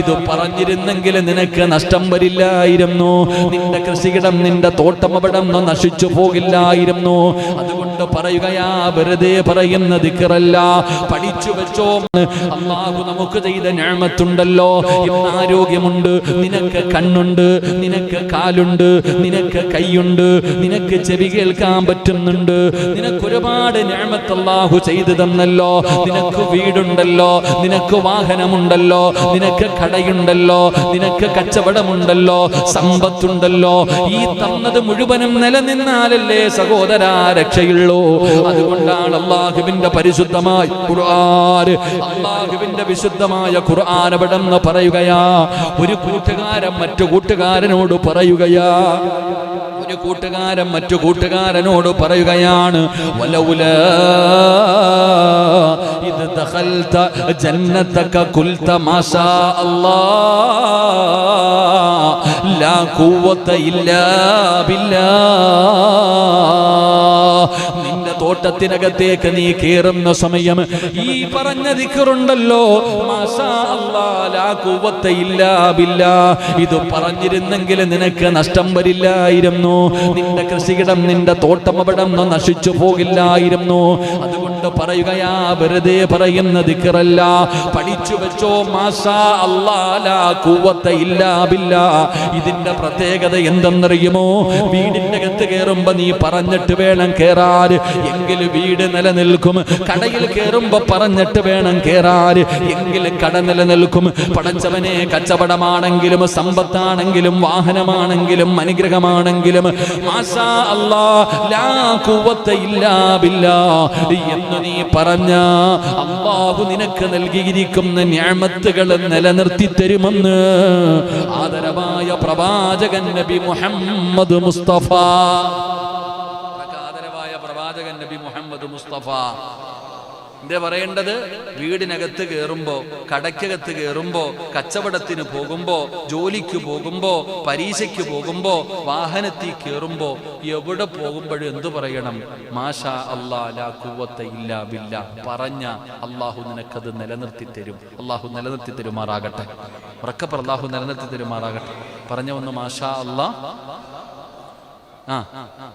ഇത് പറഞ്ഞിരുന്നെങ്കിൽ നിനക്ക് നഷ്ടം വരില്ലായിരുന്നു. നിന്റെ കൃഷിയിടം നിന്റെ തോട്ടം നശിച്ചു പോകില്ലായിരുന്നു. അതുകൊണ്ട് പറയുകയാ വെറുതെ പറയുന്ന ദിക്കറല്ല. പഠിച്ചു വെച്ചോ അള്ളാഹു നമുക്ക് ചെയ്ത ഞാമത്തുണ്ടല്ലോ. ആരോഗ്യമുണ്ട് നിനക്ക് കണ്ണുണ്ട് നിനക്ക് കാലുണ്ട് നിനക്ക് കൈയുണ്ട് നിനക്ക് ചെവി കേൾക്കാൻ പറ്റുന്നുണ്ട്. നിനക്ക് ഒരുപാട് ഞാമത്ത് അള്ളാഹു ചെയ്തു തന്നല്ലോ. നിനക്ക് വീടുണ്ടല്ലോ നിനക്ക് വാഹനമുണ്ടല്ലോ നിനക്ക് കടയുണ്ടല്ലോ നിനക്ക് കച്ചവടമുണ്ടല്ലോ സമ്പത്തുണ്ടല്ലോ. ഈ തന്നത് മുഴുവനും നിലനിന്നാലല്ലേ സഹോദര രക്ഷയുള്ളൂ. അതുകൊണ്ടാണ് അള്ളാഹുവിന്റെ പരിശുദ്ധമായ ഖുർആൻ അള്ളാഹുവിന്റെ വിശുദ്ധമായ ഖുർആൻ പറയുകയാ? ഒരു കൂട്ടുകാരൻ മറ്റു കൂട്ടുകാരനോട് പറയുകയാ ഒരു കൂട്ടുകാരൻ മറ്റു കൂട്ടുകാരനോട് പറയുകയാണ് വലൗല ജന്നതക കുൽത മാഷാ അല്ലാഹ് ലാ ഖുവത ഇല്ലാ നിന്റെ തോട്ടത്തിനകത്തേക്ക് നീ കേറുന്ന സമയം ഈ പറഞ്ഞ ദിക്കറുണ്ടല്ലോ ഇത് പറഞ്ഞിരുന്നെങ്കിൽ നിനക്ക് നഷ്ടം വരില്ലായിരുന്നു. നിന്റെ കൃഷിയിടം നിന്റെ തോട്ടം നശിച്ചു പോകില്ലായിരുന്നു. അതുകൊണ്ട് പറയുകയാ വെറുതെ പറയുന്ന ദിക്കറല്ല. പഠിച്ചു വെച്ചോ മാഷാ അല്ലാ കൂവത്ത ഖുവത ഇല്ലാ ബില്ലാ. ഇതിന്റെ പ്രത്യേകത എന്തെന്നറിയുമോ? വീടിന്റെ അകത്ത് കയറുമ്പോ നീ പറഞ്ഞിട്ട് വേണം കേറാൻ. എങ്കിൽ വീട് നിലനിൽക്കും. കടയിൽ കയറുമ്പോ പറഞ്ഞിട്ട് വേണം കേറാൻ. എങ്കിൽ കട നിലനിൽക്കും. പടച്ചവനെ കച്ചവടമാണെങ്കിലും സമ്പത്താണെങ്കിലും വാഹനമാണെങ്കിലും അനുഗ്രഹമാണെങ്കിലും എന്ന് നീ പറഞ്ഞ അള്ളാഹു നിനക്ക് നൽകിയിരിക്കുന്ന ഞാമത്തുകൾ നിലനിർത്തി തരുമെന്ന് ആദരവായ പ്രവാചകൻ നബി മുഹമ്മദ് മുസ്തഫ. ആദരവായ പ്രവാചകൻ നബി മുഹമ്മദ് മുസ്തഫ. എന്താ പറയേണ്ടത് വീടിനകത്ത് കയറുമ്പോ കടയ്ക്കകത്ത് കയറുമ്പോ കച്ചവടത്തിന് പോകുമ്പോ ജോലിക്ക് പോകുമ്പോ പരീക്ഷയ്ക്ക് പോകുമ്പോ വാഹനത്തിൽ കയറുമ്പോ എവിടെ പോകുമ്പോഴും എന്തു പറയണം? മാഷാ ഇല്ലാ ബില്ല. പറഞ്ഞ അള്ളാഹു നിനക്കത് നിലനിർത്തി തരും. അള്ളാഹു നിലനിർത്തി തരുമാറാകട്ടെ. ഉറക്കപ്പർ അള്ളാഹു നിലനിർത്തി തരുമാറാകട്ടെ. പറഞ്ഞ ഒന്ന് മാഷാ അല്ലാ ആ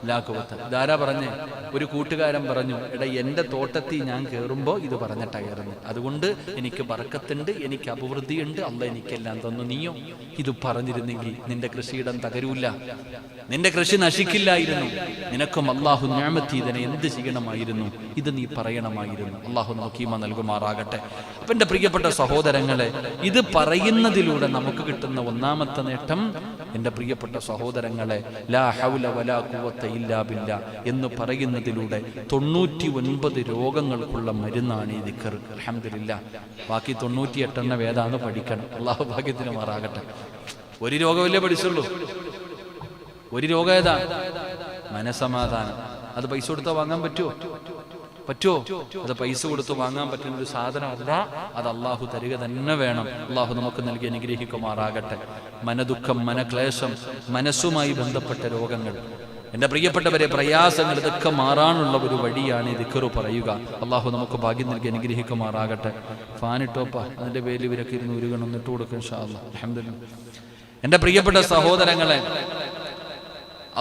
ലാക്കുവത്ത് പറഞ്ഞേ? ഒരു കൂട്ടുകാരൻ പറഞ്ഞു എടാ എന്റെ തോട്ടത്തിൽ ഞാൻ കയറുമ്പോൾ ഇത് പറഞ്ഞിട്ടാ കയറുന്നത് അതുകൊണ്ട് എനിക്ക് വറക്കത്തുണ്ട് എനിക്ക് അഭിവൃദ്ധിയുണ്ട് അല്ല എനിക്കെല്ലാം തന്നു. നീയോ? ഇത് പറഞ്ഞിരുന്നെങ്കിൽ നിന്റെ കൃഷിയിടം തകരൂല. നിന്റെ കൃഷി നശിക്കില്ലായിരുന്നു. നിനക്കും അള്ളാഹു ഞാമത്തീതനെ എന്ത് ചെയ്യണമായിരുന്നു? ഇത് നീ പറയണമായിരുന്നു. അള്ളാഹു നോക്കീമ നൽകുമാറാകട്ടെ. അപ്പൊ എന്റെ പ്രിയപ്പെട്ട സഹോദരങ്ങളെ ഇത് പറയുന്നതിലൂടെ നമുക്ക് കിട്ടുന്ന ഒന്നാമത്തെ നേട്ടം എന്റെ പ്രിയപ്പെട്ട സഹോദരങ്ങളെ ലാ ഹൗല വലാ ഇല്ലാ ബില്ല എന്ന് പറയുന്നതിലൂടെ തൊണ്ണൂറ്റി ഒൻപത് രോഗങ്ങൾക്കുള്ള മരുന്നാണ് ഈ ദിക്കർ. അലഹമില്ല ബാക്കി തൊണ്ണൂറ്റി എട്ടെണ്ണം ഏതാന്ന് പഠിക്കണം. അള്ളാഹു ഭാഗ്യത്തിന് മാറാകട്ടെ. ഒരു രോഗമല്ലേ പഠിച്ചുള്ളൂ? ഒരു രോഗം ഏതാ? മനസമാധാനം. അത് പൈസ കൊടുത്താൽ വാങ്ങാൻ പറ്റുമോ പറ്റുമോ? അത് പൈസ കൊടുത്ത് വാങ്ങാൻ പറ്റുന്ന ഒരു സാധനമല്ല അത് അള്ളാഹു തരിക തന്നെ വേണം. അള്ളാഹു നമുക്ക് നൽകി അനുഗ്രഹിക്കുമാറാകട്ടെ. മനദുഃഖം മനക്ലേശം മനസ്സുമായി ബന്ധപ്പെട്ട രോഗങ്ങൾ. എന്റെ പ്രിയപ്പെട്ടവരെ പ്രയാസങ്ങൾ ഇതൊക്കെ മാറാനുള്ള ഒരു വഴിയാണ് ഈ ദിക്കറു പറയുക. അള്ളാഹു നമുക്ക് ഭാഗ്യം നൽകി അനുഗ്രഹിക്കുമാറാകട്ടെ. ഫാനിട്ടോപ്പ അതിന്റെ പേരിൽ ഇവരൊക്കെ ഇരുന്ന് ഉരുകണം ഇട്ട് കൊടുക്കും അലഹമില്ല എന്റെ പ്രിയപ്പെട്ട സഹോദരങ്ങളെ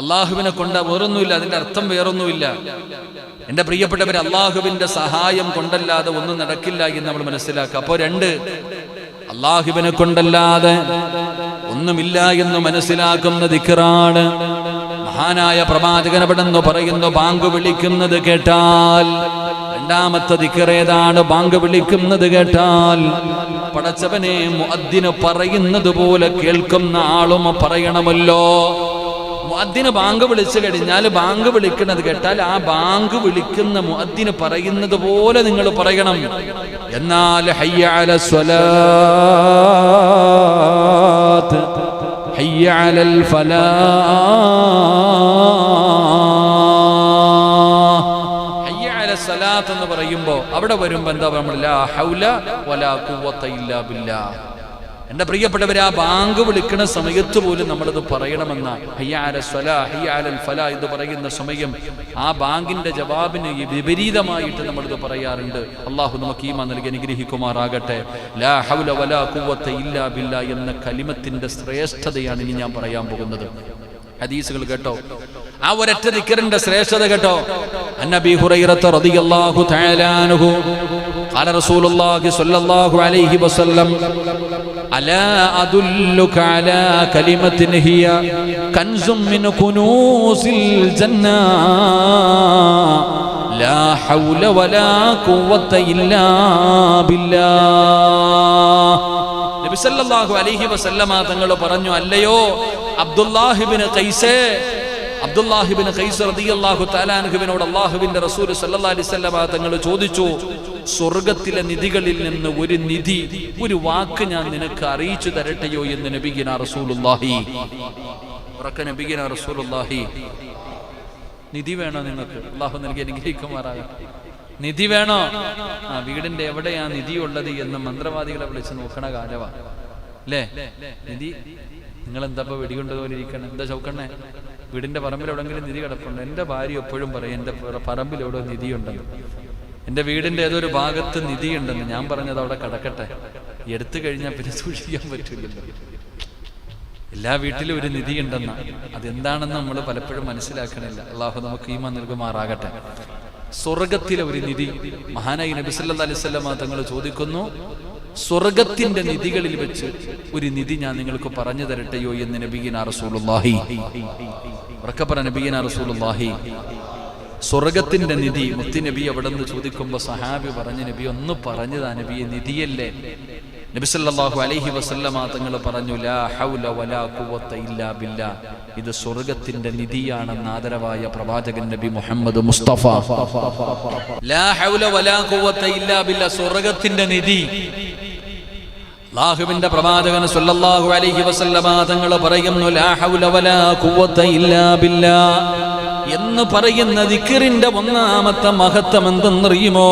അള്ളാഹുവിനെ കൊണ്ട് വേറൊന്നുമില്ല അതിന്റെ അർത്ഥം വേറൊന്നുമില്ല. എന്റെ പ്രിയപ്പെട്ടവർ അള്ളാഹുവിന്റെ സഹായം കൊണ്ടല്ലാതെ ഒന്നും നടക്കില്ല എന്ന് നമ്മൾ മനസ്സിലാക്കുക. അപ്പോ രണ്ട് അള്ളാഹുവിനെ കൊണ്ടല്ലാതെ ഒന്നുമില്ല എന്ന് മനസ്സിലാക്കുന്ന ദിക്കറാണ്. മഹാനായ പ്രവാചകൻ അവിടെന്ന് പറയുന്നു ബാങ്ക് വിളിക്കുന്നത് കേട്ടാൽ രണ്ടാമത്തെ ദിക്കറേതാണ് ബാങ്ക് വിളിക്കുന്നത് കേട്ടാൽ പടച്ചവനെ മുഅദ്ദിന് പറയുന്നത് പോലെ കേൾക്കുന്ന ആളും പറയണമല്ലോ. മുഅദ്ദിന് ബാങ്ക് വിളിച്ചു കഴിഞ്ഞാൽ ബാങ്ക് വിളിക്കുന്നത് കേട്ടാൽ ആ ബാങ്ക് വിളിക്കുന്ന മുഅദ്ദിന് പറയുന്നത് പോലെ നിങ്ങൾ പറയണം. എന്നാൽ ഹയ്യ അല സ്വലാത്ത് ഹയ്യ അലൽ ഫലാ എന്ന് പറയുമ്പോൾ അവിടെ വരുമ്പോൾ എന്താ നമ്മൾ ലാ ഹൗല വലാ കുവ്വത്ത ഇല്ലാ ബില്ലാ. എന്റെ പ്രിയപ്പെട്ടവരെ ആ ബാങ്ക് വിളിക്കുന്ന സമയത്ത് പോലും നമ്മളത് പറയണമെന്ന ഹയ്യാല സ്വല ഹയ്യാലൽ ഫല എന്ന് പറയുന്ന സമയം ആ ബാങ്കിന്റെ ജവാബിന് വിപരീതമായിട്ട് നമ്മളിത് പറയാറുണ്ട്. അള്ളാഹു നമുക്ക് ഈമ നൽകി അനുഗ്രഹിക്കുമാറാകട്ടെ. ലാ ഹൗല വലാ ഇല്ലാ എന്ന കലിമത്തിന്റെ ശ്രേഷ്ഠതയാണ് ഇനി ഞാൻ പറയാൻ പോകുന്നത്. ഹദീസുകൾ കേട്ടോ? ആ ഒരൊറ്റ ദിക്കറിന്റെ ശ്രേഷ്ഠത കേട്ടോ അന്നബി ഹുറൈറത്ത് റളിയല്ലാഹു തആല അൻഹു قال رسول الله صلى الله عليه وسلم ألا أدلك على كلمة هي كنز من كنوز الجنة لا حول ولا قوة إلا بالله നബി സല്ലല്ലാഹു അലൈഹി വസല്ലമ തങ്ങൾ പറഞ്ഞു അല്ലയോ അബ്ദുല്ലാഹിബിന് ഖൈസേ അബ്ദുല്ലാഹിബിന് ഖൈസ് റളിയല്ലാഹു തആലാൻഹുവിനോട് അല്ലാഹുവിന്റെ റസൂൽ സല്ലല്ലാഹു അലൈഹി വസല്ലമ തങ്ങൾ ചോദിച്ചു സ്വർഗത്തിലെ നിധികളിൽ നിന്ന് ഒരു നിധി ഒരു വാക്ക് ഞാൻ നിനക്ക് അറിയിച്ചു തരട്ടെയോ? എന്ന് നബിഗിന റസൂലുല്ലാഹി ഉറക്ക നബിഗിന റസൂലുള്ളാഹി നിധി വേണോ നിങ്ങൾക്ക്? അള്ളാഹു നൽകി അനുഗ്രഹിക്കുമാറായി നിധി വേണോ? ആ വീടിന്റെ എവിടെയാ നിധി ഉള്ളത്? എന്ന് മന്ത്രവാദികളെ വിളിച്ച് നോക്കണ കാലവാ. അല്ലേ നിധി നിങ്ങൾ എന്താ ഇപ്പൊ വെടികൊണ്ട് പോലെ ഇരിക്കണം? എന്താ ചൗക്കണ്ണേ? വീടിന്റെ പറമ്പിൽ എവിടെങ്കിലും നിധി കിടപ്പുണ്ട്? എന്റെ ഭാര്യ എപ്പോഴും പറയും എന്റെ പറമ്പിൽ എവിടെ നിധി ഉണ്ടെന്ന് എന്റെ വീടിന്റെ ഏതൊരു ഭാഗത്ത് നിധി ഉണ്ടെന്ന് ഞാൻ പറഞ്ഞത് അവിടെ കിടക്കട്ടെ. എടുത്തു കഴിഞ്ഞാൽ പിന്നെ സൂക്ഷിക്കാൻ പറ്റില്ലല്ലോ എല്ലാ വീട്ടിലും ഒരു നിധി ഉണ്ടെന്ന അതെന്താണെന്ന് നമ്മൾ പലപ്പോഴും മനസ്സിലാക്കണില്ല. അള്ളാഹു നമുക്ക് ഈമ നൽകുമാറാകട്ടെ. സ്വർഗത്തിലെ ഒരു നിധി മഹാനായി അലൈഹി വസല്ലമ തങ്ങൾ ചോദിക്കുന്നു സ്വർഗത്തിന്റെ നിധികളിൽ വെച്ച് ഒരു നിധി ഞാൻ നിങ്ങൾക്ക് പറഞ്ഞു തരട്ടെയോ എന്ന് നബീന ഉറക്കപ്പറ സ്വർഗത്തിന്റെ നിധി മുത്തി നബി അവിടെ നിന്ന് ചോദിക്കുമ്പോ സഹാബി പറഞ്ഞ നബി ഒന്ന് പറഞ്ഞതാ നബിയെ നിധിയല്ലേ? നബി സല്ലല്ലാഹു അലൈഹി വസല്ലമ തങ്ങൾ പറഞ്ഞു ലാ ഹൗല വലാ ഇല്ലാ ബില്ലാ. ഇത് സ്വർഗത്തിന്റെ നിധിയാണെന്ന് ആദരവായ പ്രവാചകൻ നബി മുഹമ്മദ് മുസ്തഫ. ലാ ഹൗല വലാ ഇല്ലാ ബില്ലാ സ്വർഗത്തിന്റെ നിധി. അള്ളാഹുവിന്റെ പ്രവാചകൻ സല്ലല്ലാഹു അലൈഹി വസല്ലമ തങ്ങൾ പറയുന്നു ലാ ഹൗല വലാ ഖുവത ഇല്ലാ ബില്ലാ എന്ന് പറയുന്ന ദിക്റിന്റെ ഒന്നാമത്തെ മഹത്വം എന്തെന്നറിയുമോ?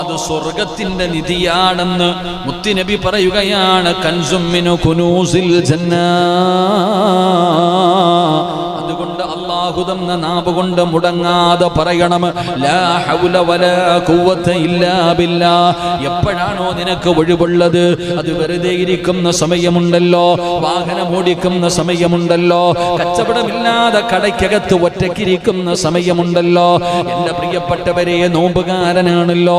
അത് സ്വർഗത്തിന്റെ നിധിയാണെന്ന് മുത്തിനബി പറയുകയാണ് കൻസുമ്മിനു കുനൂസിൽ ജന്ന അതുകൊണ്ട് അള്ളാഹു തന്ന നാവ് കൊണ്ട് മുടങ്ങാതെ പറയണം. എപ്പോഴാണോ നിനക്ക് ഒഴിവുള്ളത്? അത് വെറുതെ ഇരിക്കുന്ന സമയമുണ്ടല്ലോ. വാഹനം ഓടിക്കുന്ന സമയമുണ്ടല്ലോ. കച്ചവടമില്ലാതെ കടയ്ക്കകത്ത് ഒറ്റക്കിരിക്കുന്ന സമയമുണ്ടല്ലോ. എന്റെ പ്രിയപ്പെട്ടവരെ നോമ്പുകാരനാണല്ലോ.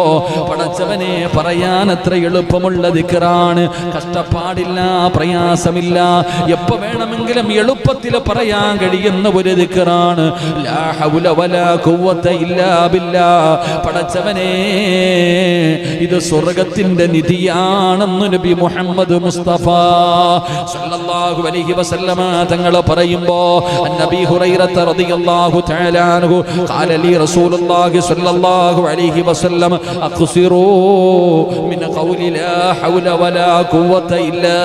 പടച്ചവനെ പറയാൻ അത്ര എളുപ്പമുള്ള ദിക്കറാണ്. കഷ്ടപ്പാടില്ല പ്രയാസമില്ല. എപ്പോ വേണമെങ്കിലും എളുപ്പത്തിൽ പറയാൻ കഴിയുന്ന ഒരു ദിക്കറാണ് തന്നെയാണ് പടച്ചവനെ ഇത് സ്വർഗത്തിന്റെ നിധിയാണെന്ന് നബി മുഹമ്മദ് മുസ്തഫ സല്ലല്ലാഹു അലൈഹി വസല്ലമ തങ്ങൾ പറയുമ്പോൾ നബി ഹുറൈറത്ത് റളിയല്ലാഹു തആല അൻഹു ഖാല ലി റസൂലുള്ളാഹി സല്ലല്ലാഹു അലൈഹി വസല്ലം അഖ്സിറൂ മിൻ ഖൗലി ലാ ഹൗല വലാ ഖുവത ഇല്ലാ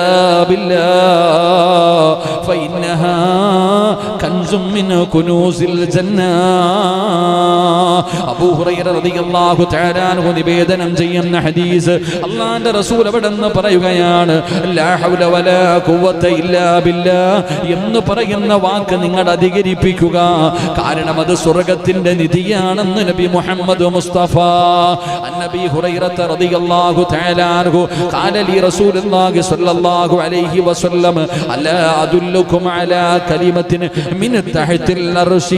ബില്ലാ. ഫഇന്നഹാ ومن كنوز الجنه ابو هريره رضي الله تعالى عنه നിവേദനം ചെയ്യുന്ന ഹദീസ് അള്ളാന്റെ റസൂൽ എവിടെന്ന് പറയുകയാണ് എന്ന് പറയുന്ന വാക്ക് നിങ്ങൾ അധികരിപ്പിക്കുക. കാരണം അത് സ്വർഗത്തിന്റെ നിധിയാണെന്ന് നബി മുഹമ്മദ് മുസ്തഫ. നബി تعالى عنه قال لي رسول الله صلى الله عليه وسلم അലാ അദുല്ലുക്കും على കലിമത്തിൻ من تحت العرش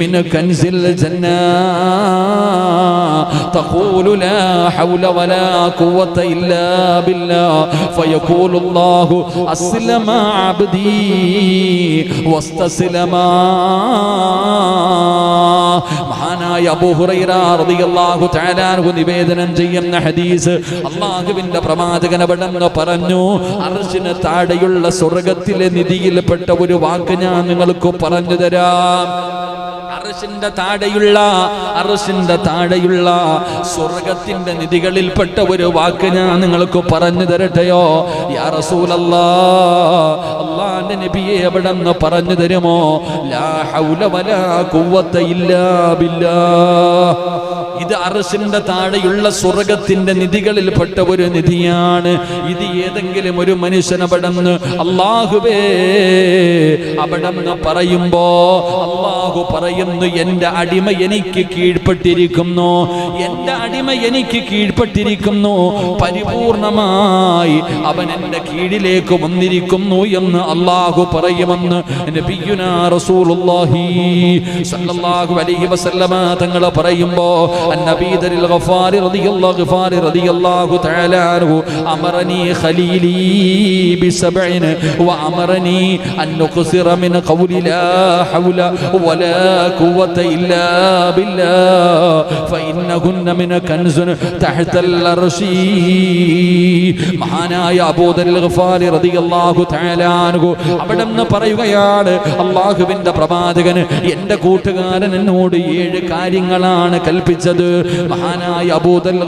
من كنز الجنة. تقول لا حول ولا قوة إلا بالله. فيقول الله أسلم عبدي واستسلما. മഹാനായ അബൂ റളിയല്ലാഹു തആല നിവേദനം ചെയ്യുന്ന ഹദീസ് അള്ളാഹുവിന്റെ പ്രവാചകൻ അവിടെന്ന് പറഞ്ഞു അർശിന് താഴെയുള്ള സ്വർഗത്തിലെ നിധിയിൽപ്പെട്ട ഒരു വാക്ക് ഞാൻ നിങ്ങൾക്ക് പറഞ്ഞു തരാം. അറസിന്റെ താഴെയുള്ള അറസിന്റെ താഴെയുള്ള സ്വർഗത്തിന്റെ നിധികളിൽപ്പെട്ട ഒരു വാക്ക് ഞാൻ നിങ്ങൾക്ക് പറഞ്ഞു തരട്ടെയോ? യാ റസൂലല്ലാ അള്ളാന്റെ നബിയെ എവിടെ പറഞ്ഞു തരുമോ? ലാ ഹൗല വലാ ഖുവ്വത ഇല്ലാ ഇത് അറസിന്റെ താഴെയുള്ള സ്വർഗത്തിന്റെ നിധികളിൽപ്പെട്ട ഒരു നിധിയാണ്. ഇത് ഏതെങ്കിലും ഒരു മനുഷ്യൻ അവിടെന്ന് അള്ളാഹുവേ അവിടെന്ന് പറയുമ്പോ അള്ളാഹു പറയുന്നു എന്റെ അടിമ എനിക്ക് കീഴ്പ്പെട്ടിരിക്കുന്നു എന്റെ അടിമ എനിക്ക് കീഴ്പ്പെട്ടിരിക്കുന്നു പരിപൂർണമായി അവൻ എന്റെ കീഴിലേക്ക് വന്നിരിക്കുന്നു എന്ന് അള്ളാഹു പറയുമെന്ന് നബിയുനാ റസൂലുള്ളാഹി സല്ലല്ലാഹു അലൈഹി വസല്ലമ തങ്ങൾ പറയുമ്പോ അന്നബീദരിൽ ഗഫാരി റളിയല്ലാഹു ഗഫാരി റളിയല്ലാഹു തആല അൻഹു അമറനി ഖലീലി ബിസബഇൻ വഅമറനി അൻ നുഖ്സിറ മിൻ ഖൗലി ലാ ഹൗല വലാ ഖുവത ഇല്ലാ ബില്ലാ ഫഇന്നഹുന്ന മിൻ കൻസുൻ തഹ്തൽ അർശി. മഹാനായ അബൂദരിൽ ഗഫാരി റളിയല്ലാഹു തആല അൻഹു അവിടെന്ന് പറയുകയാണ് അല്ലാഹുവിന്റെ പ്രവാചകൻ എന്റെ കൂട്ടുകാരൻ എന്നോട് ഏഴ് കാര്യങ്ങളാണ് കൽപ്പിച്ചത്. മഹാനായ അബൂദൽ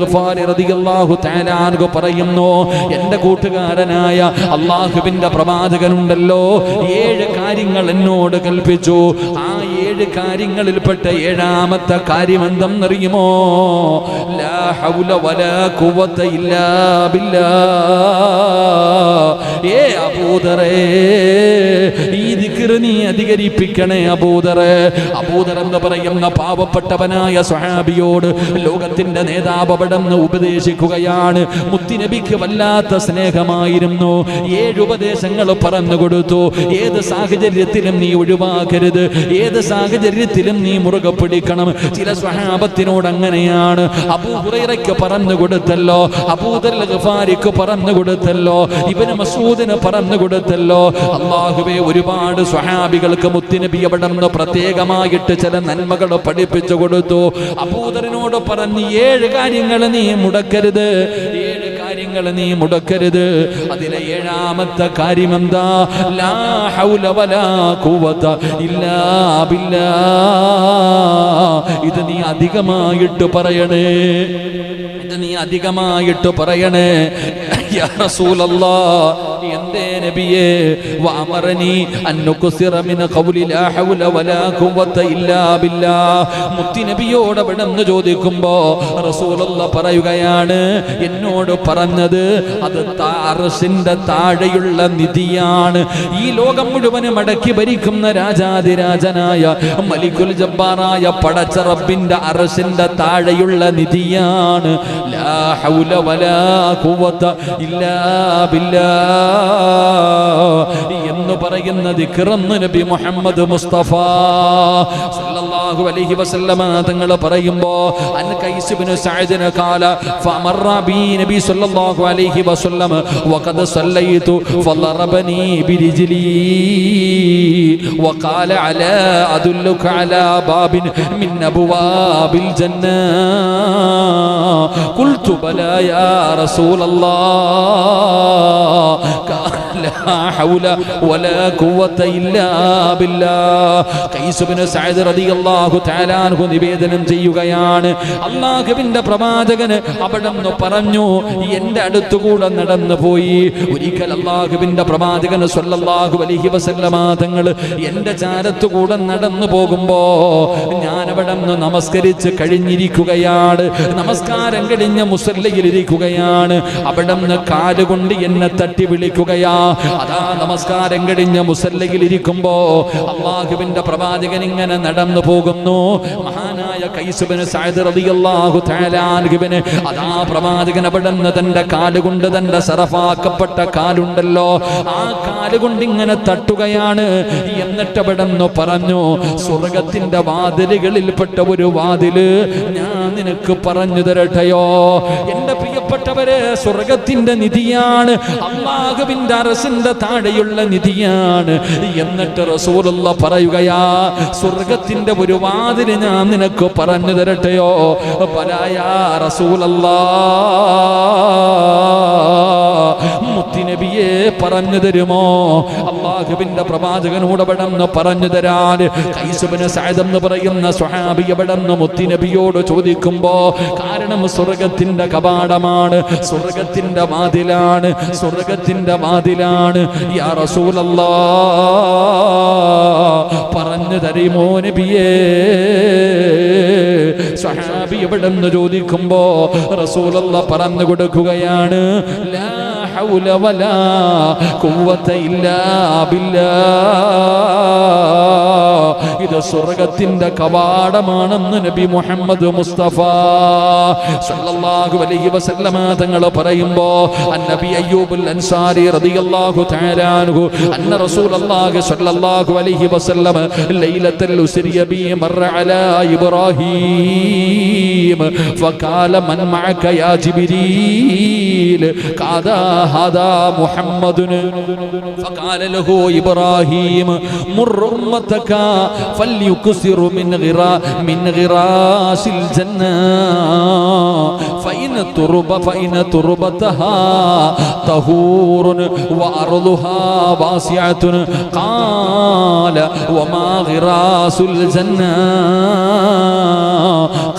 പറയുന്നു എന്റെ കൂട്ടുകാരനായ അള്ളാഹുബിന്റെ പ്രവാചകനുണ്ടല്ലോ ഏഴ് കാര്യങ്ങൾ എന്നോട് കൽപ്പിച്ചു. ആ ഏഴ് കാര്യങ്ങളിൽപ്പെട്ട ഏഴാമത്തെ കാര്യം എന്തെന്നറിയുമോ ലാ ഹൗല വലാ ഖുവത ഇല്ലാ ബില്ലാ. ഏ അബൂദറേ ഈ ദിക്റ് നീ അധികരിപ്പിക്കണേ അബൂദറേ. അബൂദർ എന്ന് പറയുന്ന പാവപ്പെട്ടവനായ സ്വഹാബിയോട് ലോകത്തിന്റെ നേതാവ് അവിടെന്ന് ഉപദേശിക്കുകയാണ്. മുത്തിനബിക്ക് വല്ലാത്ത സ്നേഹമായിരുന്നു. ഏഴുപദേശങ്ങൾ പറഞ്ഞു കൊടുത്തു. ഏത് സാഹചര്യത്തിലും നീ ഒഴിവാക്കരുത്. ഏത് സാഹചര്യത്തിലും നീ മുറുകെ പിടിക്കണം. ചില സ്വഹാപത്തിനോട് അങ്ങനെയാണ് അബൂഹുറൈറയ്ക്ക് പറഞ്ഞു കൊടുത്തല്ലോ. അബൂദൽ ഗഫാരിക്ക് പറഞ്ഞു കൊടുത്തല്ലോ. ഇവന് മസൂദിന് പറഞ്ഞു കൊടുത്തല്ലോ. അള്ളാഹുവെ ഒരുപാട് സ്വഹാബികൾക്ക് മുത്തിനബി അവിടെ നിന്ന് പ്രത്യേകമായിട്ട് ചില നന്മകൾ പഠിപ്പിച്ചു കൊടുത്തു. അബൂദറിനോട് പറഞ്ഞ് ഏഴ് കാര്യങ്ങൾ നീ മുടക്കരുത്. ഏഴ് കാര്യങ്ങൾ നീ മുടക്കരുത്. അതിലെ ഏഴാമത്തെ കാര്യം എന്താ? ലാ ഹൗല വലാ ഖുവത ഇല്ലാ ബില്ലാ. ഇത് നീ അധികമായിട്ട് പറയണേ. ഇത് നീ അധികമായിട്ട് പറയണേ. യാ നബിയേ വാമറനി അൻ മിന ഖൗലി ലാ ഹൗല വലാ ഖുവത ഇല്ലാ ബില്ലാ മുത്തി നബിയോട് അവിടെന്ന് ചോദിക്കുമ്പോൾ ചോദിക്കുമ്പോ റസൂലുള്ള പറയുകയാണ് എന്നോട് പറഞ്ഞത് അത് അറസിന്റെ താഴെയുള്ള നിധിയാണ്. ഈ ലോകം മുഴുവനും അടക്കി ഭരിക്കുന്ന രാജാതിരാജനായ മലിക്കുൽ ജബ്ബാറായ പടച്ച റബ്ബിന്റെ അറസിന്റെ താഴെയുള്ള നിധിയാണ്. ലാ ഹൗല വലാ ഖുവത ഇല്ലാ ബില്ലാ എന്ന് പറയുന്ന ദിക്റന്ന് നബി മുഹമ്മദ് മുസ്തഫ സല്ലല്ലാഹു അലൈഹി വസല്ലമ തങ്ങൾ പറയുമ്പോ അൻ കൈസ് ഇബ്നു സഅദിന് ഖാല ഫമറ ബി നബി സല്ലല്ലാഹു അലൈഹി വസല്ലം വഖദ് സല്ലൈതു ഫളറബനി ബിരിജ്ലി وقال على أدلك على باب من أبواب الجنة قلت بلى يا رسول الله ഹൗല വലാ ഖുവത ഇല്ലാ ബില്ലാ ഖൈസ് ഇബ്നു സഅദ് റളിയല്ലാഹു തആല അൻഹു നിവേദനം ചെയ്യുകയാണ്. അല്ലാഹുവിന്റെ പ്രവാചകന് അവിടെ പറഞ്ഞു എന്റെ അടുത്തുകൂടെ നടന്നു പോയി. ഒരിക്കൽ അല്ലാഹുവിന്റെ പ്രവാചകന് സ്വല്ലല്ലാഹു അലൈഹി വസല്ലമ തങ്ങൾ എന്റെ ചാരത്തുകൂടെ നടന്നു പോകുമ്പോൾ ഞാൻ അവിടെ നിന്ന് നമസ്കരിച്ച് കഴിഞ്ഞിരിക്കുകയാണ്. നമസ്കാരം കഴിഞ്ഞ് മുസല്ലയിലിരിക്കുകയാണ് അവിടെ നിന്ന് കാലുകൊണ്ട് എന്നെ തട്ടി വിളിക്കുകയാ. അതാ നമസ്കാരം കഴിഞ്ഞ മുസല്ലയിലിരിക്കുമ്പോ അള്ളാഹുവിന്റെ പ്രവാചകൻ ഇങ്ങനെ നടന്നു പോകുന്നു. മഹാനായ അതാ പ്രവാചകൻ അവിടെ തന്റെ കാലുകൊണ്ട് തന്റെ സറഫാക്കപ്പെട്ട കാലുണ്ടല്ലോ. ആ കാലുകൊണ്ട് ഇങ്ങനെ തട്ടുകയാണ്. എന്നിട്ട് അവിടെ പറഞ്ഞു സ്വർഗത്തിന്റെ വാതിലുകളിൽപ്പെട്ട ഒരു വാതിൽ ഞാൻ നിനക്ക് പറഞ്ഞു തരട്ടെയോ? എന്റെ പ്രിയപ്പെട്ടവരെ സ്വർഗത്തിന്റെ നിധിയാണ്. അമ്മാഹുവിന്റെ അറസിന്റെ താഴെയുള്ള നിധിയാണ്. എന്നിട്ട് റസൂലുള്ള പറയുകയാ സ്വർഗത്തിന്റെ ഒരു വാതിൽ ഞാൻ നിനക്ക് പറഞ്ഞു തരട്ടെയോ? പലായ റസൂലല്ലാ. മുത്തിനബിയെ പറഞ്ഞു തരുമോ? അള്ളാഹുവിന്റെ പ്രവാചകനോട് അവിടെന്ന് പറഞ്ഞു തരാൻ. കൈസുബിന് എന്ന് പറയുന്ന സ്വഹാബി എവിടെന്ന് മുത്തിനബിയോട് ചോദിക്കുമ്പോ കാരണം സ്വർഗത്തിന്റെ കപാടമാണ് സ്വർഗത്തിന്റെ വാതിലാണ് സ്വർഗത്തിന്റെ വാതിലാണ്. യാ പറഞ്ഞു തരുമോ നബിയേ? സ്വഹാബി എവിടെന്ന് ചോദിക്കുമ്പോ റസൂലല്ല പറഞ്ഞു കൊടുക്കുകയാണ് ലാ ഹൗല വലാ ഖുവത ഇല്ലാ ബില്ലാ ഇത് സ്വർഗത്തിന്റെ കവാടമാണെന്ന് നബി മുഹമ്മദ് മുസ്തഫ സല്ലല്ലാഹു അലൈഹി വസല്ലമ തങ്ങൾ പറയുമ്പോ അന്നബി അയ്യൂബുൽ അൻസാരി റളിയല്ലാഹു തആല അൻഹു അന്ന റസൂലല്ലാഹി സല്ലല്ലാഹു അലൈഹി വസല്ലമ ലൈലത്തുൽ ഉസ്രിയ ബി മറ അലാ ഇബ്രാഹീം فقال من معك يا جبريل قال هذا محمد فقال له إبراهيم مر أمتك فليكسر من غرا من غراس الجنة فإن ترب فإن تربتها طهور وأرضها واسعة قال وما غراس الجنة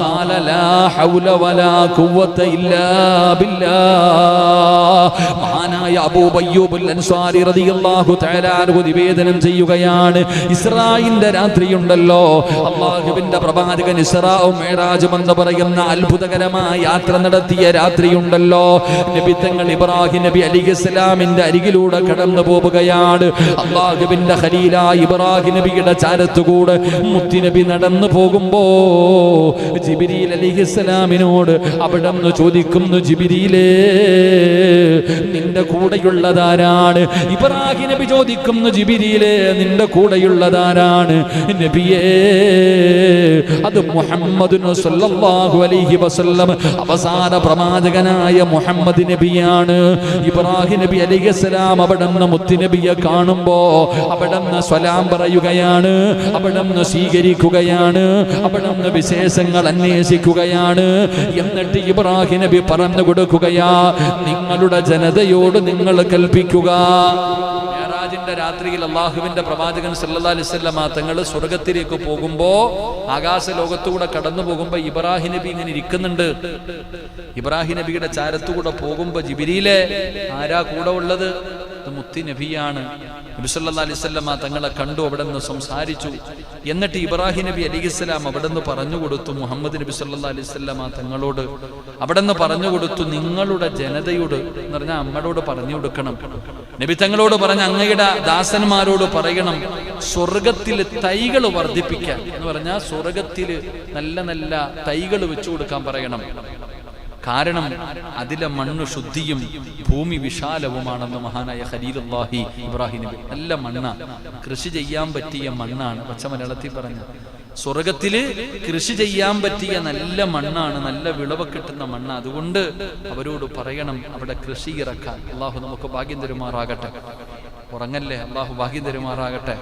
قال لا حول ولا قوة إلا بالله മഹാനായ അബൂബയ്യൂബുൽ അൻസാരി റളിയല്ലാഹു തആല നിവേദനം ചെയ്യുകയാണ്. ഇസ്രായിന്റെ രാത്രിയുണ്ടല്ലോ. അള്ളാഹുവിന്റെ പ്രവാചകൻ ഇസ്രാവും മേറാജും എന്ന് പറയുന്ന അത്ഭുതകരമായ യാത്ര നടത്തിയ രാത്രിയുണ്ടല്ലോ. തങ്ങൾ ഇബ്രാഹിം നബി അലിഖിസ്ലാമിന്റെ അരികിലൂടെ കടന്നു പോവുകയാണ്. അള്ളാഹുവിന്റെ ഖലീല ഇബ്രാഹിം നബിയുടെ ചാരത്തുകൂടെ മുത്തിനബി നടന്നു പോകുമ്പോ ജിബിരിൽ അലിഹിസ്സലാമിനോട് അവിടെ നിന്ന് ചോദിക്കുന്നു ജിബിരിയിലേ നിന്റെ കൂടെയുള്ളതാരാണ്? ഇബ്രാഹിം നബി ചോദിക്കുന്നു ജിബിരിയിലെ നിന്റെ കൂടെയുള്ളതാരാണ്? നബിയേ അത് മുഹമ്മദ് അലൈഹി വസല്ലം അവസാന പ്രവാചകനായ മുഹമ്മദ് നബിയാണ്. ഇബ്രാഹിം നബി അലൈഹിസ്സലാം അവിടെ നിന്ന് മുത്തുനബിയെ കാണുമ്പോ അവിടെ നിന്ന് സ്വലാം പറയുകയാണ് അവിടെ നിന്ന് സ്വീകരിക്കുകയാണ് അവിടെ നിന്ന് വിശേഷങ്ങൾ അന്വേഷിക്കുകയാണ്. എന്നിട്ട് ഇബ്രാഹിം നബി പറഞ്ഞു കൊടുക്കുകയാ നിങ്ങളുടെ ജനതയോട് നിങ്ങൾ കൽപ്പിക്കുക. ഞായറാജിന്റെ രാത്രിയിൽ അള്ളാഹുവിന്റെ പ്രവാചകൻ സല്ലാ അലൈഹി വസല്ലമ തങ്ങൾ സ്വർഗത്തിലേക്ക് പോകുമ്പോ ആകാശ ലോകത്തുകൂടെ കടന്നു പോകുമ്പോ ഇബ്രാഹിം നബി ഇങ്ങനെ ഇരിക്കുന്നുണ്ട്. ഇബ്രാഹിം നബിയുടെ ചാരത്തുകൂടെ പോകുമ്പോ ജിബിരിയിലെ ആരാ കൂടെ ഉള്ളത്? മുത്തി നബിയാണ്. നബി സല്ലല്ലാഹു അലൈഹി വസല്ലമ തങ്ങളെ കണ്ടു അവിടെ നിന്ന് സംസാരിച്ചു. എന്നിട്ട് ഇബ്രാഹിം നബി അലിഹിസ്സലാം അവിടെ നിന്ന് പറഞ്ഞു കൊടുത്തു മുഹമ്മദ് നബി സല്ലാ അലൈഹി വസല്ലമ തങ്ങളോട്. അവിടെ നിന്ന് പറഞ്ഞു കൊടുത്തു നിങ്ങളുടെ ജനതയോട് എന്ന് പറഞ്ഞാൽ അമ്മയോട് പറഞ്ഞു കൊടുക്കണം. നബി തങ്ങളോട് പറഞ്ഞ അങ്ങയുടെ ദാസന്മാരോട് പറയണം സ്വർഗത്തിൽ തൈകൾ വർദ്ധിപ്പിക്കാൻ എന്ന് പറഞ്ഞാൽ സ്വർഗത്തിൽ നല്ല നല്ല തൈകൾ വെച്ചു കൊടുക്കാൻ പറയണം. കാരണം അതിലെ മണ്ണ് ശുദ്ധിയും ഭൂമി വിശാലവുമാണെന്ന് മഹാനായ ഖലീലുല്ലാഹി ഇബ്രാഹിം നബി നല്ല മണ്ണ. കൃഷി ചെയ്യാൻ പറ്റിയ മണ്ണാണ്. പച്ച മലയാളത്തിൽ പറഞ്ഞു. സ്വർഗത്തിൽ കൃഷി ചെയ്യാൻ പറ്റിയ നല്ല മണ്ണാണ്. നല്ല വിളവ് കിട്ടുന്ന മണ്ണ്. അതുകൊണ്ട് അവരോട് പറയണം അവിടെ കൃഷി ഇറക്കാൻ. അള്ളാഹു നമുക്ക് ഭാഗ്യം തരുമാറാകട്ടെ. ഉറങ്ങല്ലേ? അള്ളാഹു ഭാഗ്യം തരുമാറാകട്ടെ.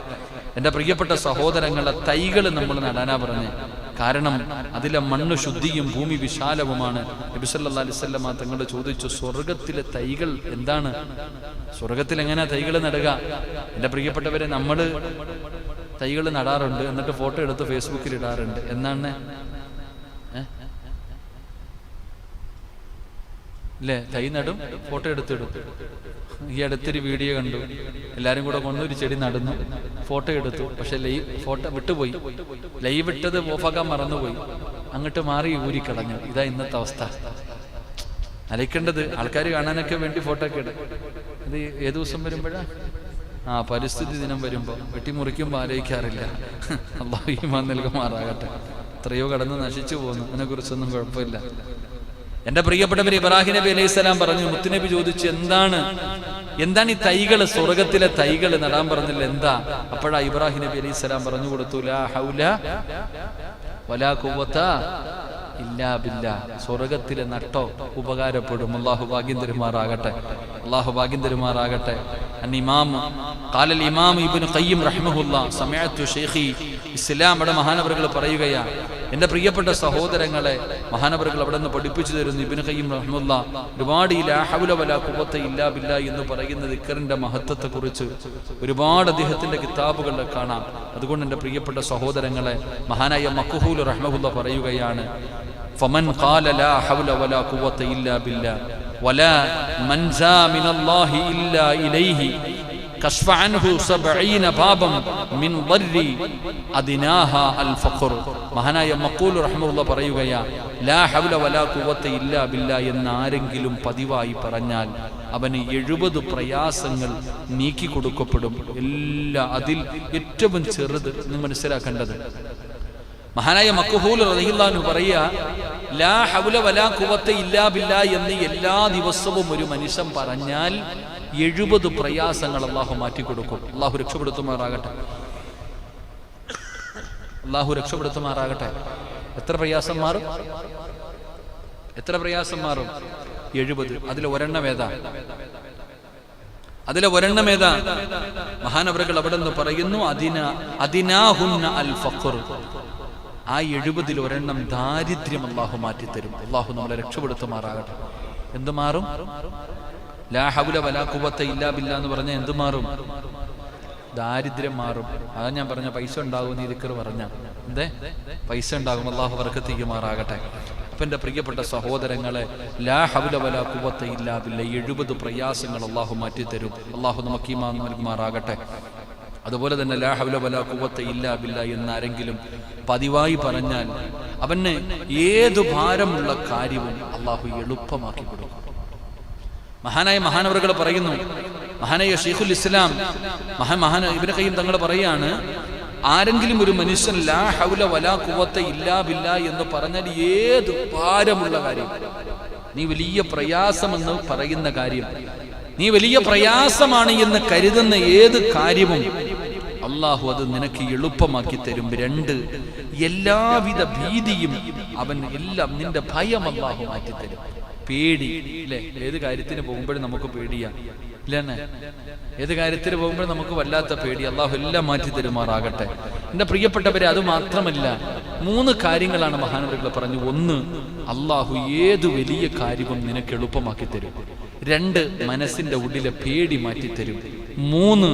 എന്റെ പ്രിയപ്പെട്ട സഹോദരങ്ങളെ തൈകൾ നമ്മൾ നടാനാ പറഞ്ഞേ. കാരണം അതിലെ മണ്ണ് ശുദ്ധിയും ഭൂമി വിശാലവുമാണ്. നബിസല്ലാ അലിസ്വല്ലമ തങ്ങൾ ചോദിച്ചു സ്വർഗത്തിലെ തൈകൾ എന്താണ്? സ്വർഗത്തിൽ എങ്ങനെയാ തൈകൾ നടുക? എന്റെ പ്രിയപ്പെട്ടവരെ നമ്മൾ തൈകൾ നടാറുണ്ട്. എന്നിട്ട് ഫോട്ടോ എടുത്ത് ഫേസ്ബുക്കിൽ ഇടാറുണ്ട്. എന്നാണ്? അല്ലേ തൈ നടും ഫോട്ടോ എടുത്തിടും ഈ അടുത്തൊരു വീഡിയോ കണ്ടു. എല്ലാരും കൂടെ കൊണ്ടൊരു ചെടി നടന്നു. ഫോട്ടോ എടുത്തു. പക്ഷെ ലൈവ് ഫോട്ടോ വിട്ടുപോയി. ലൈവ് ഇട്ടത് ഓഫാക്കാൻ മറന്നുപോയി. അങ്ങോട്ട് മാറി ഊരിക്കളഞ്ഞു. ഇതാ ഇന്നത്തെ അവസ്ഥ. അലക്കേണ്ടത് ആൾക്കാർ കാണാനൊക്കെ വേണ്ടി ഫോട്ടോ ഒക്കെ ഇടും. ഇത് ഏത് ദിവസം വരുമ്പോഴാ? ആ പരിസ്ഥിതി ദിനം വരുമ്പോൾ. വെട്ടിമുറിക്കുമ്പോൾ ആലോചിക്കാറില്ല. അള്ളാഹു ഈമാൻ നൽകുമാറാകട്ടെ. എത്രയോ കടന്ന് നശിച്ചു പോകുന്നു. അതിനെക്കുറിച്ചൊന്നും കുഴപ്പമില്ല. എന്റെ പ്രിയപ്പെട്ടവർ ഇബ്രാഹിം നബി അലൈഹി സ്വലാം പറഞ്ഞു മുത്തുനബി ചോദിച്ചു എന്താണ്? എന്താണ് ഈ തൈകൾ? സ്വർഗത്തിലെ തൈകൾ നടാൻ പറഞ്ഞില്ല എന്താ? അപ്പോഴാ ഇബ്രാഹിം നബി അലൈഹി സ്വലാം പറഞ്ഞു കൊടുത്തു ലാ ഹൗല വലാ ഇല്ലാ ബില്ലാ. സ്വർഗത്തിലെ നട്ടോ ഉപകാരപ്പെടും. അള്ളാഹു ഭാഗ്യം അള്ളാഹു ഭാഗ്യം തരുമാറാകട്ടെ. ഇസ്ലാമയുടെ മഹാനവറുകൾ എന്റെ പ്രിയപ്പെട്ട സഹോദരങ്ങളെ മഹാനവറുകൾ അവിടെ നിന്ന് പഠിപ്പിച്ചു തരുന്നു ഇബിൻ കയ്യം റഹ്മുല്ല ഒരുപാട് ഈ ലാഹബുലവല കുവത്തെ ഇല്ലാ ബില്ല എന്ന് പറയുന്ന ദിക്കറിന്റെ മഹത്വത്തെക്കുറിച്ച് ഒരുപാട് അദ്ദേഹത്തിന്റെ കിതാബുകളിൽ കാണാം. അതുകൊണ്ട് എന്റെ പ്രിയപ്പെട്ട സഹോദരങ്ങളെ മഹാനായ മക്കുഹൂൽ റഹ്മുല്ല പറയുകയാണ് ഫമൻ ലാ ഹൗല വലാ ഇല്ലാ വലാ മൻസാ മിനല്ലാഹി ഇല്ലാ ഇലൈഹി കഷ്ഫ അൻഹു സബഈന ബാബം മിൻ ദർരി അദിനാഹ അൽ ഫഖർ. മഹാനായ മഖൂൽ റഹ്മുള്ള പറയുകയാ ലാ ഹൗല വലാ ഖുവത ഇല്ലാ ബില്ലാ എന്ന് ആരെങ്കിലും പതിവായി പറഞ്ഞാൽ അവന് എഴുപത് പ്രയാസങ്ങൾ നീക്കി കൊടുക്കപ്പെടും. എല്ലാ അതിൽ ഏറ്റവും ചെറുത് നിങ്ങൾ മനസ്സിലാക്കേണ്ടത് മഹാനായ മക്കുഹൂൽ റഹിള്ളാനു പറയുക ലാ ഹൗല വലാ കുവത്ത ഇല്ലാ ബില്ലാ എന്ന് എല്ലാ ദിവസവും ഒരു മനുഷ്യൻ പറഞ്ഞാൽ എഴുപത് പ്രയാസങ്ങൾ അള്ളാഹു മാറ്റിക്കൊടുക്കും. അള്ളാഹു രക്ഷപ്പെടുത്തുമാറാകട്ടെ. അള്ളാഹു രക്ഷപ്പെടുത്തുമാറാകട്ടെ. എത്ര പ്രയാസം മാറും? എത്ര പ്രയാസം മാറും? എഴുപത്. അതിൽ ഒരെണ്ണം ഏതാ? അതിലെ ഒരെണ്ണം ഏതാ? മഹാനവറുകൾ അവിടെ നിന്ന് പറയുന്നു അതിന അതിനാഹുന്ന അൽ ഫഖർ. ആ എഴുപതിൽ ഒരെണ്ണം ദാരിദ്ര്യം അള്ളാഹു മാറ്റിത്തരും. അള്ളാഹു നമ്മളെ രക്ഷപ്പെടുത്തുമാറാകട്ടെ. എന്തു മാറും? ലാഹബുല ഹൗല ഇല്ലാബില്ല ഇല്ലാ ബില്ല എന്ന് പറഞ്ഞ എന്തു മാറും? ദാരിദ്ര്യം മാറും. അതാ ഞാൻ പറഞ്ഞ പൈസ ഉണ്ടാകും നീ ദിക്കർ പറഞ്ഞ. എന്തേ? പൈസ ഉണ്ടാകും. അള്ളാഹു വർക്കത്തിക്കുമാറാകട്ടെ അപ്പൊ എന്റെ പ്രിയപ്പെട്ട സഹോദരങ്ങളെ ലാ ഹൗല വലാ കുവത്ത ഇല്ലാ ബില്ല എഴുപത് പ്രയാസങ്ങൾ അള്ളാഹു മാറ്റിത്തരും. അള്ളാഹു നമുക്ക് ഈ നൽകുമാറാകട്ടെ. അതുപോലെ തന്നെ ലാ ഹൗല വലാ കുവത്ത ഇല്ലാ ബില്ല എന്നാരെങ്കിലും പതിവായി പറഞ്ഞാൽ അവന് ഏതു ഭാരമുള്ള കാര്യവും അള്ളാഹു എളുപ്പമാക്കി കൊടുക്കും. മഹാനായ മഹാനവറുകൾ പറയുന്നു മഹാനായ ഷെയ്ഖുൽ ഇസ്ലാം മഹാ മഹാന ഇവരെ കയ്യും തങ്ങൾ പറയാണ് ആരെങ്കിലും ഒരു മനുഷ്യൻ ലാ ഹൗല വലാ കുവത്ത ഇല്ലാ ബില്ല എന്ന് പറഞ്ഞാൽ ഏത് ഭാരമുള്ള കാര്യം? നീ വലിയ പ്രയാസമെന്ന് പറയുന്ന കാര്യം. നീ വലിയ പ്രയാസമാണ് എന്ന് കരുതുന്ന ഏത് കാര്യവും അള്ളാഹു അത് നിനക്ക് എളുപ്പമാക്കി തരും. രണ്ട് എല്ലാവിധ ഭീതിയും അവൻ എല്ലാം നിന്റെ ഭയം അള്ളാഹു മാറ്റിത്തരും. പേടി അല്ലെ ഏത് കാര്യത്തിന് പോകുമ്പോഴും നമുക്ക് പേടിയാ. ഇല്ലെന്നെ? ഏത് കാര്യത്തിന് പോകുമ്പോഴും നമുക്ക് വല്ലാത്ത പേടി. അള്ളാഹു എല്ലാം മാറ്റി തരുമാറാകട്ടെ. എന്റെ പ്രിയപ്പെട്ടവരെ അത് മാത്രമല്ല മൂന്ന് കാര്യങ്ങളാണ് മഹാനവരുകൾ പറഞ്ഞു. ഒന്ന് അള്ളാഹു ഏത് വലിയ കാര്യവും നിനക്ക് എളുപ്പമാക്കി തരും. രണ്ട് മനസ്സിന്റെ ഉള്ളിലെ പേടി മാറ്റിത്തരും. മൂന്ന്